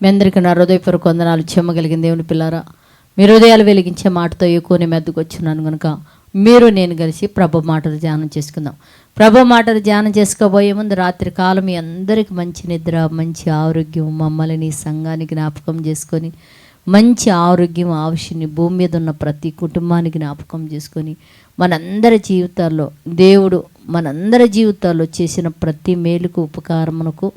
మీ అందరికీ నా హృదయపూర్వక వందనాలు చెమ్మగలిగిన దేవుని పిల్లారా. మీ హృదయాలు వెలిగించే మాటతో ఎక్కువ నేను కనుక మీరు నేను కలిసి ప్రభు మాటలు ధ్యానం చేసుకుందాం. ప్రభు మాటలు ధ్యానం చేసుకోబోయే ముందు రాత్రి కాలం మీ అందరికి మంచి నిద్ర మంచి ఆరోగ్యం మమ్మల్ని సంఘానికి జ్ఞాపకం చేసుకొని మంచి ఆరోగ్యం ఆവശ്యాన్ని భూమి మీద ఉన్న ప్రతి కుటుంబానికి జ్ఞాపకం చేసుకొని మనందరి జీవితాల్లో దేవుడు మనందరి జీవితాల్లో చేసిన ప్రతి మేలుకు ఉపకారమునకు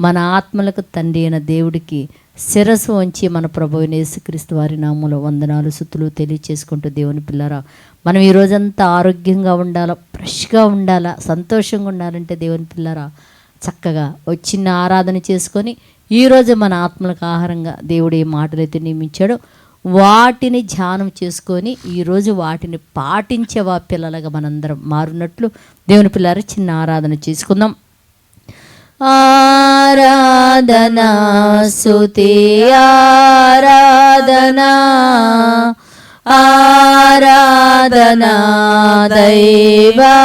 మన ఆత్మలకు తండ్రి అయిన దేవుడికి శిరస్సు వంచి మన ప్రభు యేసుక్రీస్తు వారి నామంలో వందనాలు సుతులు తెలియచేసుకుంటూ దేవుని పిల్లరా మనం ఈ రోజంతా ఆరోగ్యంగా ఉండాలా ఫ్రెష్గా ఉండాలా సంతోషంగా ఉండాలంటే దేవుని పిల్లరా చక్కగా వచ్చిన ఆరాధన చేసుకొని ఈరోజు మన ఆత్మలకు ఆహారంగా దేవుడు ఏ మాటలైతే నియమించాడో. వాటిని ధ్యానం చేసుకొని ఈరోజు వాటిని పాటించే వా పిల్లలుగా మనందరం మారున్నట్లు దేవుని పిల్లలు చిన్న ఆరాధన చేసుకుందాం. ఆరాధనా సుతి ఆరాధనా ఆరాధనా దైవారాధనా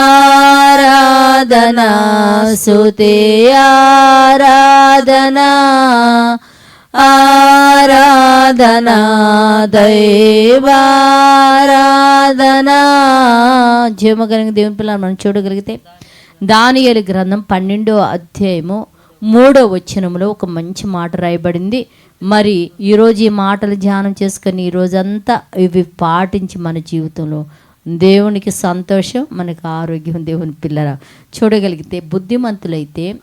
ఆరాధనా సుతి ఆరాధనా ఆరాధనా దైవారాధనా జీవమ కలిగిన దేవుని పిల్లలు మనం చూడగలిగితే దానియలు గ్రంథం పన్నెండో అధ్యాయము మూడో వచనంలో ఒక మంచి మాట రాయబడింది. మరి ఈరోజు ఈ మాటలు ధ్యానం చేసుకొని ఈ రోజంతా ఇవి పాటించి మన జీవితంలో దేవునికి సంతోషం మనకు ఆరోగ్యం దేవుని పిల్లల. చూడగలిగితే బుద్ధిమంతులైతే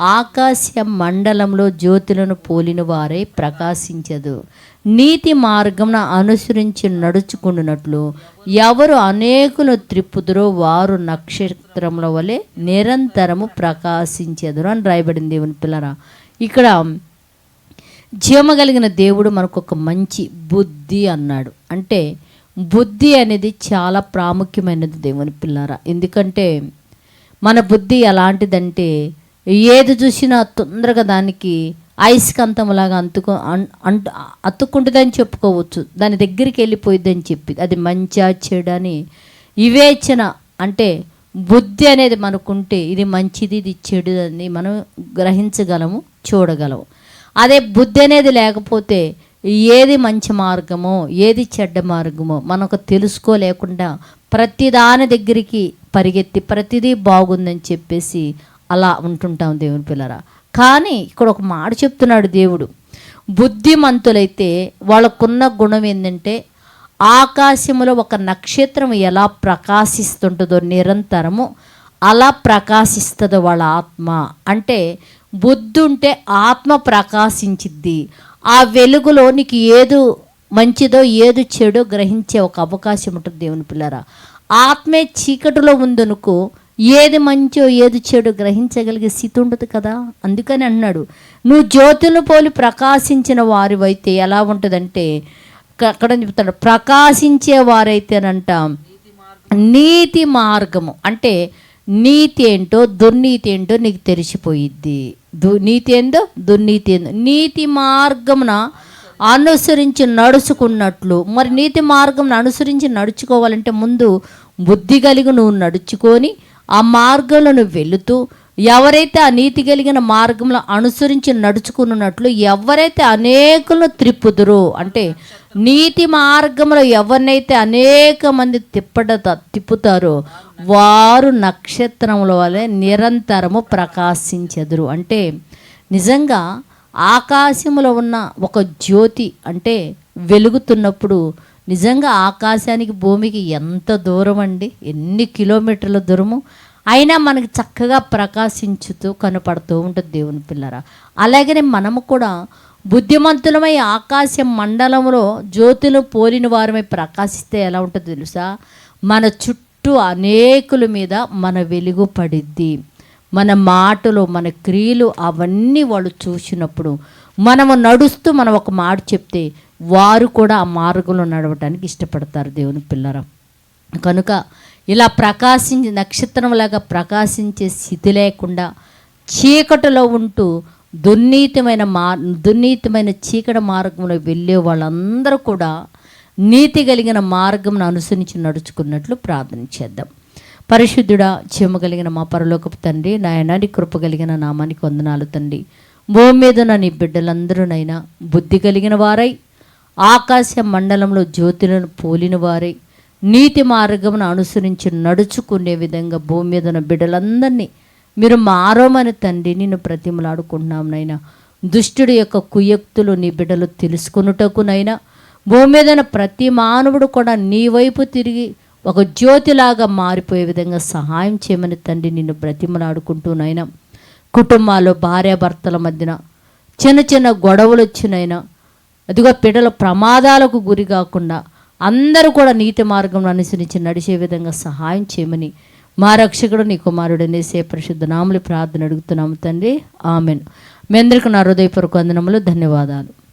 ఆకాశ మండలంలో జ్యోతులను పోలిన వారై ప్రకాశించదు. నీతి మార్గంను అనుసరించి నడుచుకున్నట్లు ఎవరు అనేకులు త్రిప్పుదురో వారు నక్షత్రముల వలె నిరంతరము ప్రకాశించెదరు అని రాయబడింది దేవుని పిల్లరా. ఇక్కడ జీవమ కలిగిన దేవుడు మనకు ఒక మంచి బుద్ధి అన్నాడు. అంటే బుద్ధి అనేది చాలా ప్రాముఖ్యమైనది దేవుని పిల్లారా. ఎందుకంటే మన బుద్ధి ఎలాంటిదంటే ఏది చూసినా తొందరగా దానికి ఐస్కంతంలాగా అంతుకు అన్- అంటు అతుక్కుంటుందని చెప్పుకోవచ్చు. దాని దగ్గరికి వెళ్ళిపోయిద్దని చెప్పి అది మంచా చెడని వివేచన అంటే బుద్ధి అనేది మనకుంటే ఇది మంచిది ఇది చెడు అని మనం గ్రహించగలము చూడగలము. అదే బుద్ధి అనేది లేకపోతే ఏది మంచి మార్గమో ఏది చెడ్డ మార్గమో మనకు తెలుసుకోలేకుండా ప్రతి దాని దగ్గరికి పరిగెత్తి ప్రతిదీ బాగుందని చెప్పేసి అలా ఉంటుంటాం దేవుని పిల్లరా. కానీ ఇక్కడ ఒక మాట చెప్తున్నాడు దేవుడు. బుద్ధిమంతులైతే వాళ్ళకున్న గుణం ఏంటంటే ఆకాశములో ఒక నక్షత్రం ఎలా ప్రకాశిస్తుంటుందో నిరంతరము అలా ప్రకాశిస్తుందో వాళ్ళ ఆత్మ. అంటే బుద్ధి ఉంటే ఆత్మ ప్రకాశించిద్ది. ఆ వెలుగులో నీకు ఏదు మంచిదో ఏది చెడో గ్రహించే ఒక అవకాశం ఉంటుంది దేవుని పిల్లరా. ఆత్మే చీకటిలో ఉందనుకో ఏది మంచో ఏది చెడు గ్రహించగలిగే స్థితి ఉండదు కదా? అందుకని అన్నాడు. నువ్వు జ్యోతులు పోలి ప్రకాశించిన వారివైతే ఎలా ఉంటుందంటే అక్కడ చెప్తాడు ప్రకాశించే వారైతేనంట నీతి మార్గము. అంటే నీతి ఏంటో దుర్నీతి ఏంటో నీకు తెరిచిపోయిద్ది దు నీతి ఏందో దుర్నీతి ఏందో. నీతి మార్గమున అనుసరించి నడుచుకున్నట్లు. మరి నీతి మార్గం అనుసరించి నడుచుకోవాలంటే ముందు బుద్ధి కలిగి నువ్వు నడుచుకొని ఆ మార్గంలో వెళుతూ ఎవరైతే ఆ నీతి కలిగిన మార్గంలో అనుసరించి నడుచుకున్నట్లు ఎవరైతే అనేకులను త్రిప్పుదురు అంటే నీతి మార్గంలో ఎవరినైతే అనేక మంది తిప్పట తిప్పుతారో వారు నక్షత్రముల వలె నిరంతరము ప్రకాశించెదరు. అంటే నిజంగా ఆకాశంలో ఉన్న ఒక జ్యోతి అంటే వెలుగుతున్నప్పుడు నిజంగా ఆకాశానికి భూమికి ఎంత దూరం అండి? ఎన్ని కిలోమీటర్ల దూరము? అయినా మనకి చక్కగా ప్రకాశించుతూ కనపడుతూ ఉంటుంది దేవుని పిల్లరా. అలాగనే మనము కూడా బుద్ధిమంతులమై ఆకాశ మండలంలో జ్యోతులు పోలిన వారమై ప్రకాశిస్తే ఎలా ఉంటుందో తెలుసా? మన చుట్టూ అనేకుల మీద మన వెలుగు పడిద్ది. మన మాటలు మన క్రియలు అవన్నీ వాళ్ళు చూసినప్పుడు మనము నడుస్తూ మనం ఒక మాట చెప్తే వారు కూడా ఆ మార్గంలో నడవటానికి ఇష్టపడతారు దేవుని పిల్లరా. కనుక ఇలా ప్రకాశించి నక్షత్రంలాగా ప్రకాశించే స్థితి లేకుండా చీకటిలో ఉంటూ దుర్నీతమైన మా దుర్నీతమైన చీకటి మార్గంలో వెళ్ళే వాళ్ళందరూ కూడా నీతి కలిగిన మార్గంను అనుసరించి నడుచుకున్నట్లు ప్రార్థన చేద్దాం. పరిశుద్ధుడా చీమ కలిగిన మా పరలోకపు తండ్రి నాయనాని కృప కలిగిన నామానికి వందనాలు తండ్రి. భూమి మీద నా నీ బిడ్డలందరూనైనా బుద్ధి కలిగిన వారై ఆకాశ మండలంలో జ్యోతులను పోలినవారే నీతి మార్గమును అనుసరించి నడుచుకునే విధంగా భూమి మీద ఉన్న బిడ్డలందరినీ మీరు మారోమని తండ్రి నిన్ను ప్రతిమలాడుకుంటున్నాం నైనా దుష్టుడి యొక్క కుయక్తులు నీ బిడ్డలు తెలుసుకున్నటకునైనా భూమి మీద ప్రతి మానవుడు కూడా నీ వైపు తిరిగి ఒక జ్యోతిలాగా మారిపోయే విధంగా సహాయం చేయమని తండ్రి నిన్ను బ్రతిమలాడుకుంటూనైనా కుటుంబాల్లో భార్యాభర్తల మధ్యన చిన్న చిన్న గొడవలు వచ్చినైనా అదిగో పిడల ప్రమాదాలకు గురి కాకుండా అందరూ కూడా నీతి మార్గం అనుసరించి నడిచే విధంగా సహాయం చేయమని మా రక్షకుడు నీ కుమారుడు నేసే పరిశుద్ధ ప్రార్థన అడుగుతున్నాము తండ్రి. ఆమెన్. మీ అందరికీ నా హృదయపూర్వక వందనములు ధన్యవాదాలు.